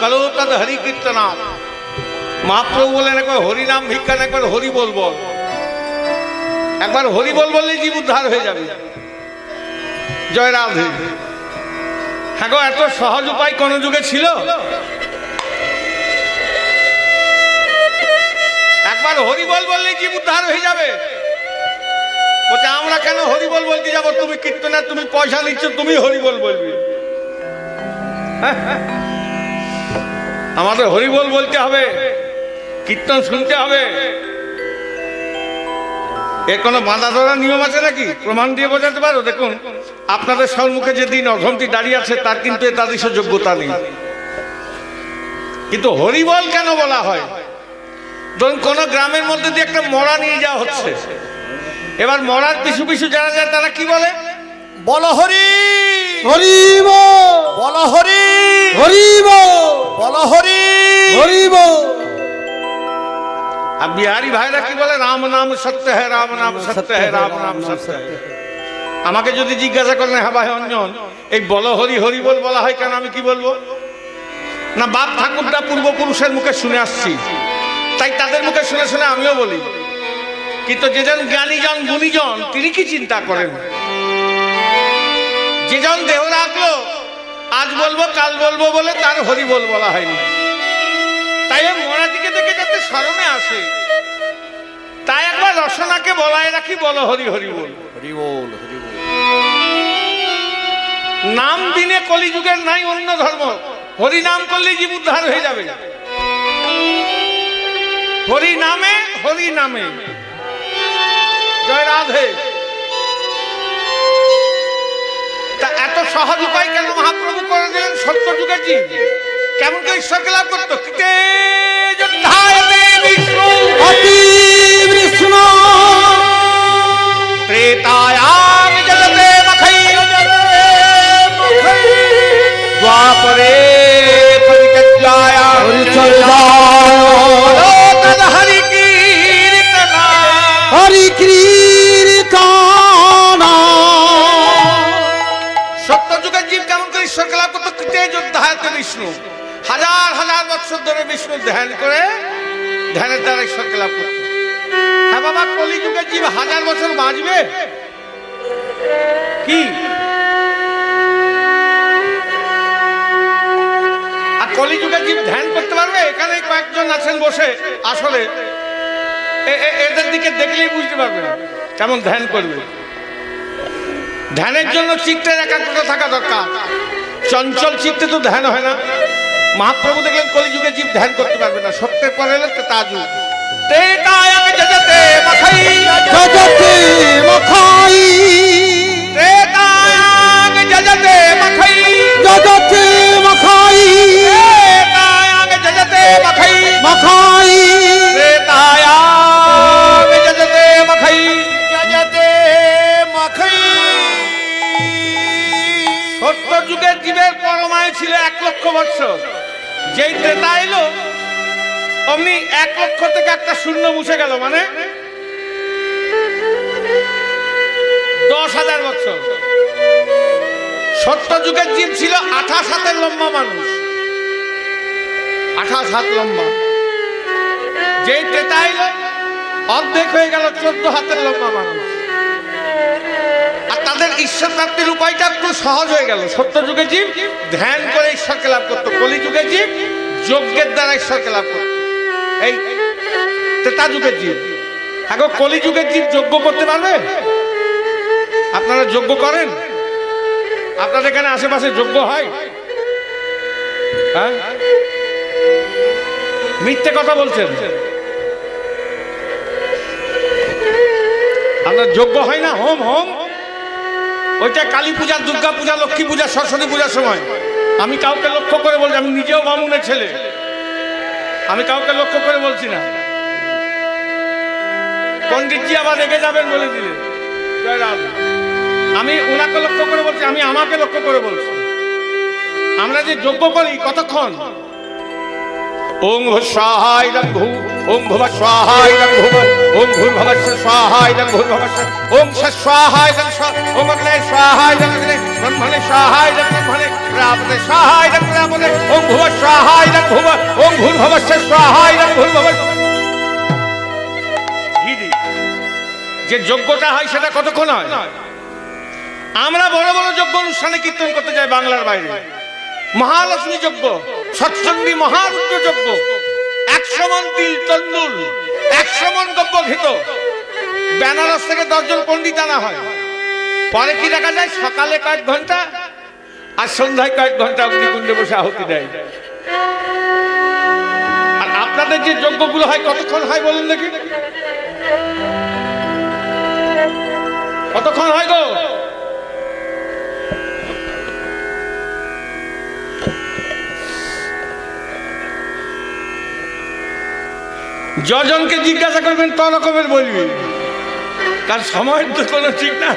করো তদ হরি কীর্তনা মহাপ্রভু বলেন একবার হরিনাম ভিক্ষান একবার হরি বল বল একবার হরি বল বললেই জীব উদ্ধার হয়ে যাবে। জয় রাধে। হ্যাঁ গো এত সহজ উপায় কোন যুগে ছিল? একবার হরি বল বললেই জীব উদ্ধার হয়ে যাবে। বলছে আমরা কেন হরি বল বলতে যাব? তুমি কীর্তনে তুমি পয়সা নিচ্ছ তুমি হরি বল বলবি। হ্যাঁ, হ্যাঁ। আমাদের হরি বল বলতে হবে, কীর্তন শুনতে হবে। এর কোনো বাঁধা ধরা নিয়ম আছে নাকি? প্রমাণ দিয়ে বোঝাতে পারো? দেখুন, আপনাদের সম্মুখে যে দিন অঘমটি দাঁড়িয়ে আছে, তার কিন্তু এতাদৃশ যোগ্যতা নেই। কিন্তু হরিবল কেন বলা হয়? ধরুন, কোন গ্রামের মধ্যে দিয়ে একটা মরা নিয়ে যাওয়া হচ্ছে। এবার মরার পিছু পিছু যারা যায়, তারা কি বলে? বল হরি! হরিব। বল হরি। হরিব। বল হরি। হরিব। আর বিহারি ভাইরা কি বলে? রাম নাম সত্য হ্যাঁ রাম নাম সত্য হ্যাঁ রাম নাম সত্য আমাকে যদি জিজ্ঞাসা করেন হ্যাঁ ভাই অঞ্জন এই বল হরি হরি বল বলা হয় কেন? আমি কি বলব? না বাপ ঠাকুরদা পূর্বপুরুষের মুখে শুনে আসছি। তাই তাদের মুখে শুনে শুনে আমিও বলি। কিন্তু যেজন জ্ঞানীজন গুণীজন তিনি কি চিন্তা করেন? যেজন দেহ রাখল আজ বলব কাল বলব বলে তার হরি বল বলা হয়নি। তাই মরা দিকে দেখে যাতে স্মরণে আসে। তাই একবার রসনাকে বলায় রাখি বলো হরি হরি বল হরি বল হরি বল নাম দিনে কলিযুগের নাই অন্য ধর্ম। হরি নাম করলে জীব উদ্ধার হয়ে যাবে। হরি নামে হরি নামে জয় রাধে। এত সহজ উপায় কেন মহাপ্রভু করে দিলেন? সত্য যুগে জি কেমন করে ঈশ্বরকে লাভ করতো? হরি কৃষ্ণ বিষ্ণু। হাজার হাজার বছর ধরে বিষ্ণু ধ্যান করে ধ্যানের দ্বারা ঈশ্বরকে লাভ করতো হ্যাঁ। বাবা কলি যুগের জীব হাজার বছর বাঁচবে? কি? আর কলি যুগের জীব ধ্যান করতে পারবে? এখানে কয়েকজন আছেন বসে, আসলে। এদের দিকে দেখলেই বুঝতে পারবে কেমন ধ্যান করবে। ধ্যানের জন্য চিত্তের একাগ্রতা থাকা দরকার। চঞ্চল চিত্তে তো ধ্যান হয় না। মহাপ্রভু দেখলেন কলিযুগে জীব ধ্যান করতে পারবে না। সত্যের পরে এলেন যজতে মখাই জগতে মখাই সত্য যুগের জীব ছিল আঠাশ হাতের লম্বা মানুষ। আঠাশ হাত লম্বা। যেই ত্রেতা এলো, অর্ধেক হয়ে গেল চোদ্দ হাতের লম্বা মানুষ। আর তাদের ঈশ্বর প্রাপ্তির উপায়টা একটু সহজ হয়ে গেল। সত্য যুগে জীব, ধ্যান করে ঈশ্বরকে লাভ করতো। কলি যুগে জীব, যজ্ঞের দ্বারা ঈশ্বরকে লাভ করতো। এই ত্রেতা যুগের জীব। এখন কলি যুগের জীব যজ্ঞ করতে পারবে আপনারা যজ্ঞ করেন? আপনাদের এখানে আশেপাশে যজ্ঞ হয়? হ্যাঁ? মিথ্যে কথা বলছেন। আপনার যোগ্য হয় না? হোম হোম। ওইটা কালী পূজা, দুর্গা পূজা, লক্ষ্মী পূজা, সরস্বতী পূজার সময়। আমি কাউকে লক্ষ্য করে বলছি, আমি নিজেও বামুনের ছেলে। আমি কাউকে লক্ষ্য করে বলছি না। পণ্ডিতজি আবার রেগে যাবেন বলে দিলে জয় রাম। আমি ওনাকে লক্ষ্য করে বলছি আমি আমাকে লক্ষ্য করে বলছি। আমরা যে যজ্ঞ করি কতক্ষণ? ওং স্বাহায় রং ভূ ওং ভুব স্বাহায় রং ভুব ওং ভূর ভবস্য স্বাহায় রং ভূর ভবস্য ওং স্বাহায় রং ওং অগ্নে স্বাহায় রং অগ্নে ব্রহ্মণে স্বাহায় রং ব্রহ্মণে রাবণে স্বাহায় রং রাবণে ওং ভুব স্বাহায় রং ভুব ওং ভূর ভবস্য। স্বাহায় রং যে যোগ্যতা হয় সেটা কতক্ষণ হয়? আমরা বড় বড় যোগ্য অনুষ্ঠানে কীর্তন করতে যাই বাংলার বাইরে। মহালক্ষ্মী যজ্ঞ, সৎসঙ্গী মহারুদ্র যজ্ঞ, একশো মন তিল তন্দুল, একশো মন গব্য ঘিত। বেনারস থেকে দশজন পণ্ডিত আনা হয়। পরে কি দেখা যায়? সকালে কয়েক ঘণ্টা আর সন্ধ্যায় কয়েক ঘণ্টা অগ্নিকুণ্ডে বসে আহতি দেয়। আর আপনাদের যে যজ্ঞগুলো হয়, কতক্ষণ হয় বলুন দেখি? কতক্ষণ হয় গো? যজনকে জিজ্ঞাসা করবেন, ত রকমের বলবি। কার সময়ের তো কোনো ঠিক না।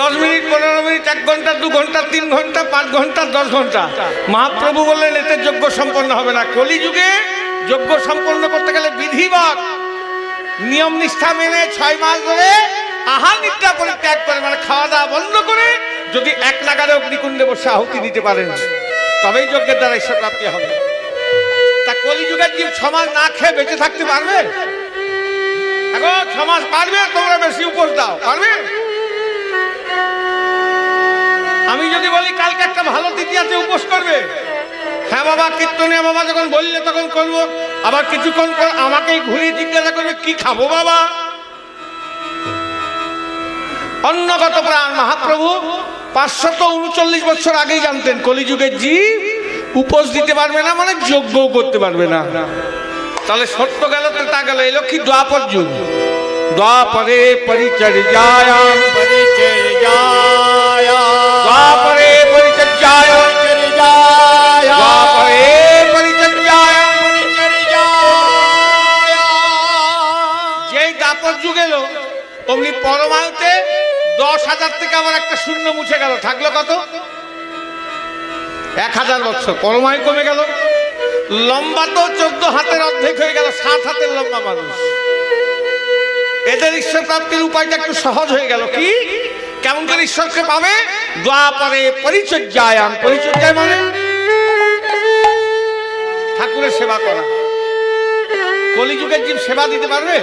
দশ মিনিট, পনেরো মিনিট, এক ঘণ্টা, দু ঘণ্টা, তিন ঘণ্টা, পাঁচ ঘণ্টা, দশ ঘণ্টা। মহাপ্রভু বললেন, এতে যজ্ঞ সম্পন্ন হবে না। কলিযুগে যজ্ঞ সম্পন্ন করতে গেলে বিধিবৎ নিয়ম নিষ্ঠা মেনে ছয় মাস ধরে আহার নিদ্রা করে ত্যাগ করে মানে খাওয়া দাওয়া বন্ধ করে যদি এক নাগারে অগ্নিকুণ্ডে বসে আহুতি দিতে পারেন। তবেই যজ্ঞের দ্বারা ঈশ্বর প্রাপ্তি হবে। তা কলিযুগের জীব সমাজ না খেয়ে বেঁচে থাকতে পারবে? এখন সমাজ পারবে, তোমরা বেশি উপোস দাও, পারবে? আমি যদি বলি, কালকে একটা ভালো তিথি আছে, উপোস করবে। হ্যাঁ বাবা কীর্তনিয়া বাবা যখন বললে তখন করব, আবার কিছুক্ষণ পর আমাকেই ঘুরিয়ে জিজ্ঞাসা করবে, কি খাব বাবা? অন্নগত প্রাণ, মহাপ্রভু। পাঁচশত উনচল্লিশ বছর আগেই জানতেন কলিযুগের জীব উপোস দিতে পারবে না মানে যজ্ঞও করতে পারবে না। তাহলে সত্য গেল তা গেল এলো কি দ্বাপর যুগ। দ্বাপরে পরিচর্যায়াম। পরিচর্যায় দ্বাপরে পরিচর্যায় দ্বাপরে পরিচর্যায়াম। যেই দাপর যুগ এলো অমনি পরমায়ুতে দশ হাজার থেকে আবার একটা শূন্য মুছে গেল। থাকল কত? এক হাজার বছর। পরমায়ু কমে গেল। লম্বা তো চোদ্দ হাতের অর্ধেক হয়ে গেল, সাত হাতের লম্বা মানুষ। এদের ঈশ্বর প্রাপ্তির উপায়টা একটু সহজ হয়ে গেল। কি? কেমন করে ঈশ্বরকে পাবে? দ্বাপরে পরিচর্যায়াম। পরিচর্যায় মানে? ঠাকুরের সেবা করা। কলিযুগের জীব সেবা দিতে পারবে?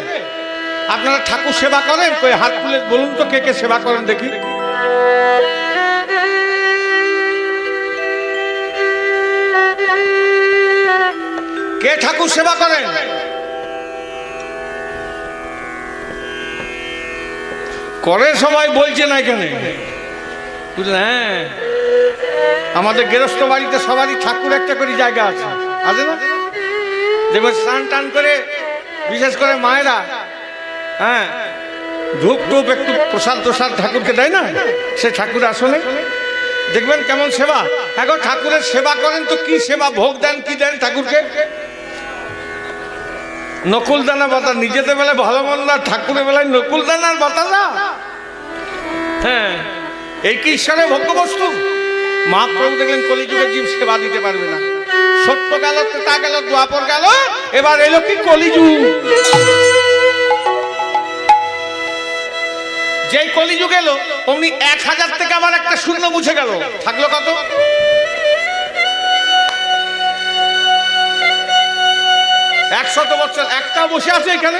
আপনারা ঠাকুর সেবা করেন? কই, হাত তুলে বলুন তো কে কে সেবা করেন দেখি। কে ঠাকুর সেবা করেন? করে সবাই বলছে না এখানে। বুঝলেন হ্যাঁ। আমাদের গৃহস্থ বাড়িতে সবারই ঠাকুর একটা করে জায়গা আছে। আছে না? দেখবেন স্নান টান করে, বিশেষ করে মায়েরা হ্যাঁ ধূপ টুপ একটু প্রসাদ প্রসাদ ঠাকুরকে দেয় না? সে ঠাকুর আসলে? দেখবেন কেমন সেবা? এখন ঠাকুরের সেবা করেন তো কি সেবা? ভোগ দেন, কি দেন ঠাকুরকে? নকুল দানা বাতা, নিজেদের বেলায় ভালো মন্দ ঠাকুরের বেলায় নকুল দানার বাতাসা হ্যাঁ এই কি ঈশ্বরের ভোগ্য বস্তু মহাপ্রভু দেখলেন কলিযুগের জীব সেবা দিতে পারবে না। সত্য গেল তা গেল দ্বাপর গেল, এবার এলো কি কলিযুগ? যেই কলিযুগ এলো, অমনি এক হাজার থেকে আবার একটা শূন্য মুছে গেল। থাকল কত? একশত বছর, একটা বসে আছে এখানে।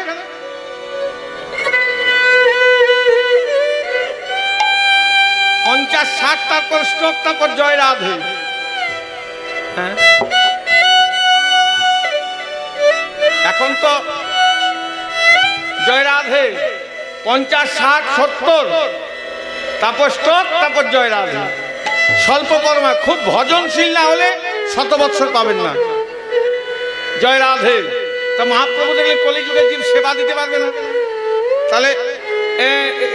পঞ্চাশ, ষাট, তারপর স্টক, তারপর জয় রাধে হ্যাঁ? এখন তো জয় রাধে পঞ্চাশ, ষাট, সত্তর। তারপর স্টক তারপর জয় রাধে স্বল্প পরমা খুব ভজনশীল না হলে শত বৎসর পাবেন না। জয় রাধে তা মহাপ্রভু দেখলে কলিযুগের জীব সেবা দিতে পারবে না। তাহলে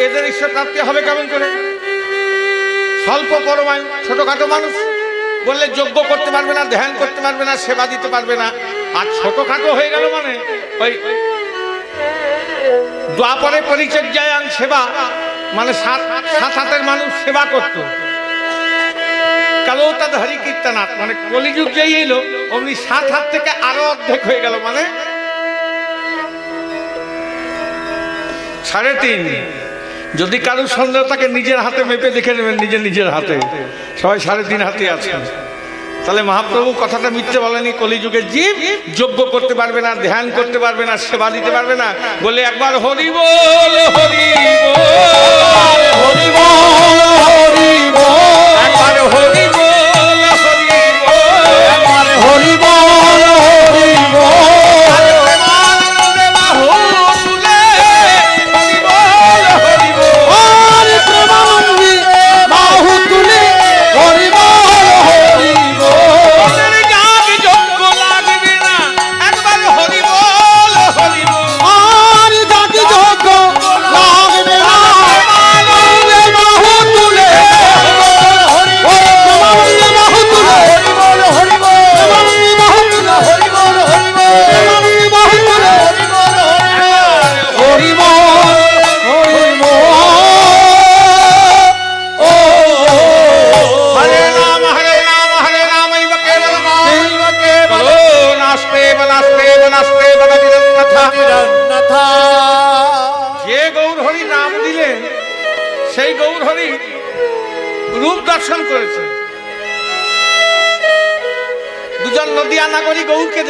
এদের ঈশ্বর প্রাপ্তি হবে কেমন করে? স্বল্প পরমায় ছোটখাটো মানুষ বললে যজ্ঞ করতে পারবে না, ধ্যান করতে পারবে না, সেবা দিতে পারবে না। আর ছোটখাটো হয়ে গেল মানে ওই দ্বাপরে পরিচর্যায়াং সেবা মানে সাত সাত হাতের মানুষ সেবা করত। কারণ সর্বতাধারী কীর্তনাথ মানে কলিযুগ যেই এলো, অমনি সাত হাত থেকে আরও অর্ধেক হয়ে গেল মানে সাড়ে তিন। যদি কারোর সন্দেহ তাকে নিজের হাতে মেপে দেখে নেবেন, নিজের নিজের হাতে। সবাই সাড়ে তিন হাতে আছে তাহলে মহাপ্রভু কথাটা মিথ্যে বলেনি কলিযুগের জীব যোগ্য করতে পারবে না, ধ্যান করতে পারবে না, সেবা দিতে পারবে না। বলে একবার হরি বল, হরি হরি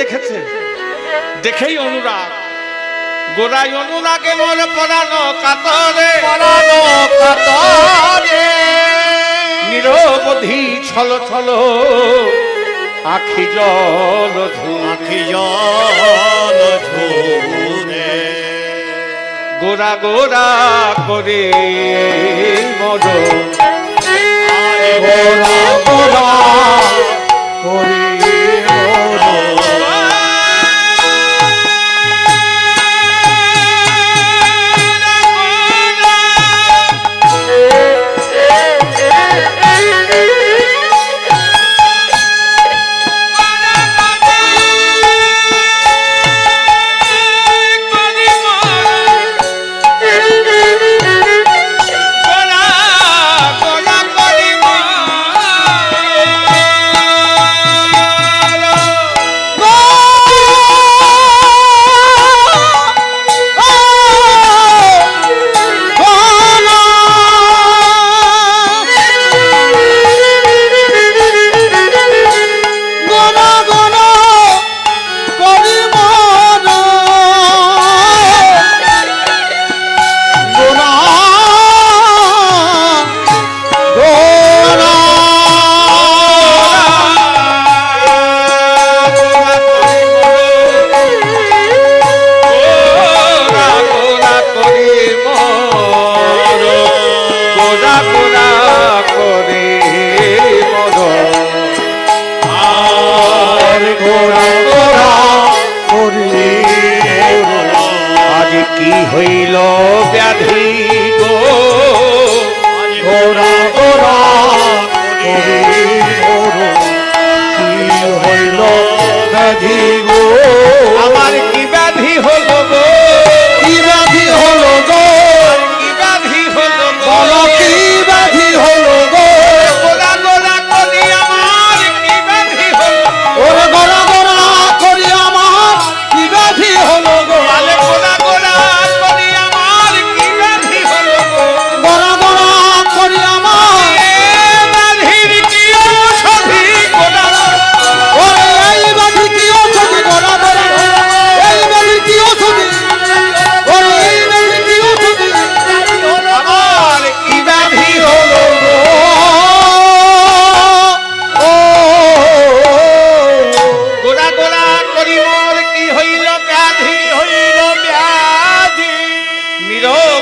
দেখেছে। দেখেই অনুরাগ। গোড়াই অনুরাগে মোর পরানো কাতরে। পরানো কাতরে। নিরবধি ছল ছল। আখি জল আখি জল ঝরে গোরা গোরা করে মর। গোরা গোরা হরি কি হইল ব্যাধি?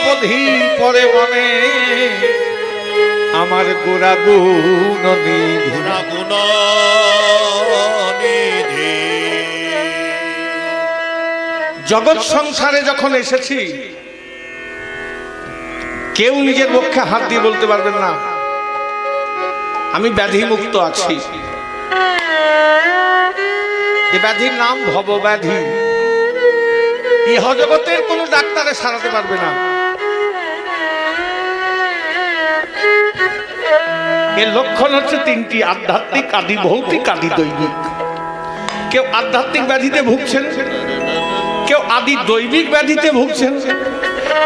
নিরবধি পরে মনে আমার গোরা গুণ নিধি। গুণ নিধি। জগৎ সংসারে যখন এসেছি কেউ নিজের পক্ষে হাত দিয়ে বলতে পারবেন না আমি ব্যাধি মুক্ত আছি। এ ব্যাধির নাম ভব ব্যাধি ইহ জগতের কোনো ডাক্তারে সারাতে পারবে না। এর লক্ষণ হচ্ছে তিনটি, আধ্যাত্মিক, আদি ভৌতিক, আদি দৈবিক। কেউ আধ্যাত্মিক ব্যাধিতে ভুগছেন, কেউ আদি দৈবিক ব্যাধিতে ভুগছেন,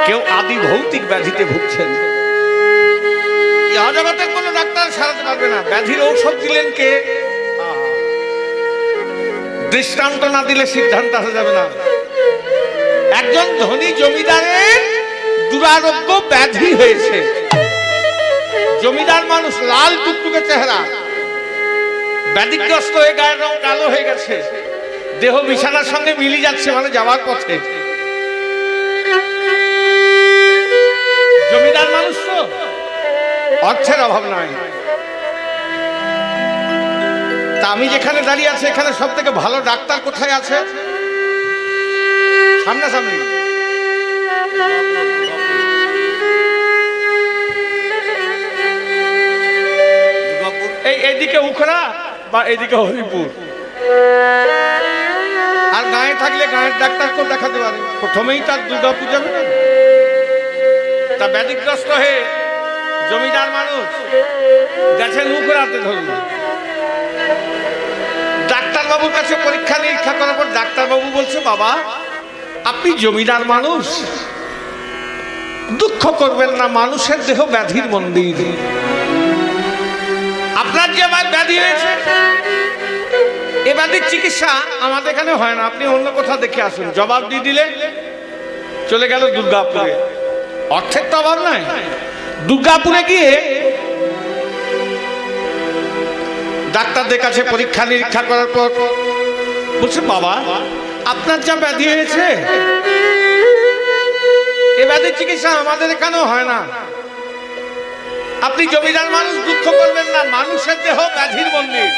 কেউ আদি ভৌতিক ব্যাধিতে ভুগছেন। জগতে কোনো ডাক্তার সারাতে পারবে না। ব্যাধির ঔষধ দিলেন কে? দৃষ্টান্ত না দিলে সিদ্ধান্ত আসা যাবে না। একজন ধনী জমিদারের দুরারোগ্য ব্যাধি হয়েছে। জমিদার মানুষ লাল টুকটুকে চেহারা। ব্যাধিগ্রস্ত হয়ে গায়ের রং কালো হয়ে গেছে। দেহ বিছানার সঙ্গে মিলি যাচ্ছে মানে যাওয়ার পথে। জমিদার মানুষ তো অর্থের অভাব নাই। তা আমি যেখানে দাঁড়িয়ে আছি, এখানে সব থেকে ভালো ডাক্তার কোথায় আছে? সামনাসামনি। এই এদিকে উখড়া বা এদিকে হরিপুর। আর গায়ে থাকলে গায়ের ডাক্তারকেও দেখাতে পারে। প্রথমেই তার দুর্গা পূজা হবে। তা ব্যাধিগ্রস্ত হয়ে জমিদার মানুষ গেছেন উখড়াতে ধরুন। ডাক্তারবাবুর কাছে পরীক্ষা নিরীক্ষা করার পর ডাক্তারবাবু বলছে, বাবা, আপনি জমিদার মানুষ। দুঃখ করবেন না, মানুষের দেহ ব্যাধির মন্দির। আপনার যে আমার ব্যাধি হয়েছে, এ ব্যাধির চিকিৎসা আমাদের এখানে হয় না। আপনি অন্য কোথাও দেখে আসুন। জবাব দিয়ে দিলে চলে গেল দুর্গাপুরে। অর্থের তো অভাব নাই। দুর্গাপুরে গিয়ে ডাক্তারদের কাছে পরীক্ষা নিরীক্ষা করার পর বলছে, বাবা, আপনার যা ব্যাধি হয়েছে, এ ব্যাধির চিকিৎসা আমাদের এখানেও হয় না। আপনি জমিদার মানুষ দুঃখ করবেন না। মানুষের দেহ ব্যাধির মন্দির